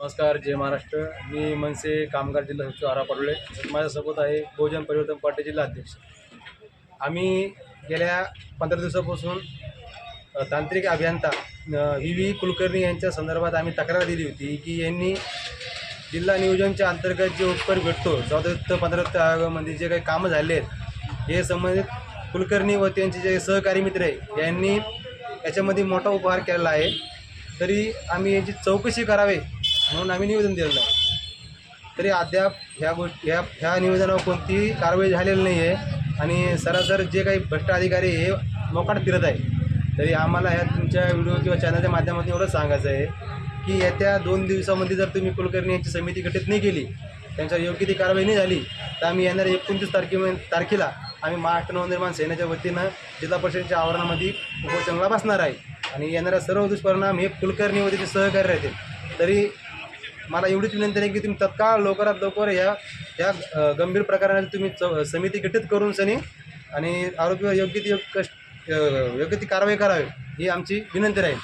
नमस्कार जय महाराष्ट्र. मी मनसे कामगार जिल्हा सचिव आरा पाटोळे माझ्यासोबत आहे बहुजन परिवर्तन पार्टी जिल्हा अध्यक्ष. आम्ही गेल्या पंधरा दिवसापासून तांत्रिक अभियंता व्ही व्ही कुलकर्णी यांच्या संदर्भात आम्ही तक्रार दिली होती की यांनी जिल्हा नियोजनच्या अंतर्गत जे उपकर भेटतो चौदा पंधरा वित्त आयोगामध्ये जे काही कामं झाले आहेत हे संबंधित कुलकर्णी व त्यांचे जे सहकारी मित्र आहे यांनी याच्यामध्ये मोठा उपहार केलेला आहे. तरी आम्ही याची चौकशी करावे म्हणून आम्ही निवेदन दिलेलं आहे. तरी अद्याप ह्या गोष्टी ह्या ह्या निवेदनावर कोणतीही कारवाई झालेली नाही आहे आणि सरासर जे काही भ्रष्ट अधिकारी हे मोकाट फिरत आहे. तरी आम्हाला ह्या तुमच्या व्हिडिओ किंवा चॅनलच्या माध्यमातून एवढंच सांगायचं आहे की येत्या दोन दिवसामध्ये जर तुम्ही कुलकर्णी यांची समिती गठीत नाही केली त्यांच्यावर योग्य ती कारवाई नाही झाली तर आम्ही येणाऱ्या एकोणतीस तारखे तारखेला आम्ही महाराष्ट्र नवनिर्माण सेनेच्या वतीनं जिल्हा परिषदेच्या आवरणामध्ये उपोषणाला बसणार आहे. आणि येणाऱ्या सर्व दुष्परिणाम हे कुलकर्णी व सहकार्य राहतील. तरी मला एवढीच विनंती आहे की तुम्ही तत्काळ लवकरात लवकर या या गंभीर प्रकाराने तुम्ही च समिती गठीत करून सनी आणि आरोपीवर योग्य ती कष्ट योग्य ती कारवाई करावी ही आमची विनंती राहील.